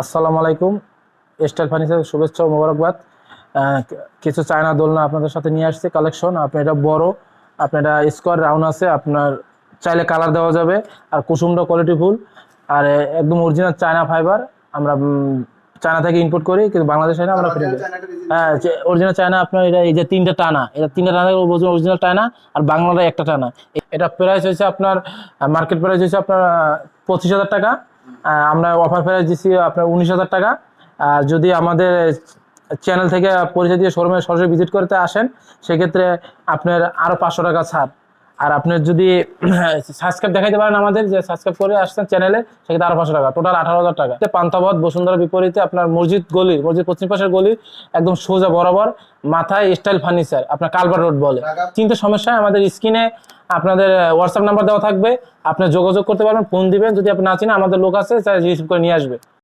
আসসালামু আলাইকুম। Style furniture শুভেচ্ছা ও মোবারকবাদ। কিছু চায়না দোলনা আপনাদের সাথে নিয়ে আসছে কালেকশন আপনি এটা বড় আপনি এটা স্কোয়ার রাউন্ড আছে আপনার চাইলে কালার দেওয়া যাবে আর কুসুমটা কোয়ালিটি ফুল আর একদম অরিজিনাল চায়না ফাইবার আমরা চায়না থেকে ইম্পোর্ট করি কিন্তু বাংলাদেশে না আমরা ফিরে। হ্যাঁ অরিজিনাল চায়না আপনার এটা এই যে তিনটা টানা এটা তিনটা টানা অরিজিনাল টানা আর বাংলাটা একটা টানা। এটা প্রাইস হচ্ছে আপনার মার্কেট প্রাইস হচ্ছে আপনার পঁচিশ হাজার টাকা। আমরা অফার প্রাইস দিচ্ছি আপনার উনিশ হাজার টাকা। আর যদি আমাদের চ্যানেল থেকে পরিচয় দিয়ে শোরুমে সরাসরি ভিজিট করতে আসেন সেক্ষেত্রে আপনার আরও পাঁচশো টাকা ছাড়। আর আপনার যদি সাবস্ক্রাইব দেখাইতে পারেন আমাদের যে সাবস্ক্রাইব করে আসছেন চ্যানেলে সেক্ষেত্রে আরও পাঁচশো টাকা টোটাল আঠারো হাজার টাকা। পান্তাবাদ বসুন্ধরা বিপরীতে আপনার মসজিদ গলি মসজিদ পশ্চিম পাশের গলি একদম সোজা বরাবর মাথায় স্টাইল ফার্নিচার আপনার কালবার রোড বলে। কিন্তু সমস্যা আমাদের স্ক্রিনে আপনাদের হোয়াটসঅ্যাপ নাম্বার দেওয়া থাকবে। আপনি যোগাযোগ করতে পারবেন, ফোন দিবেন। যদি আপনি না চিনেন, আমাদের লোক আছে রিসিভ করে নিয়ে আসবে।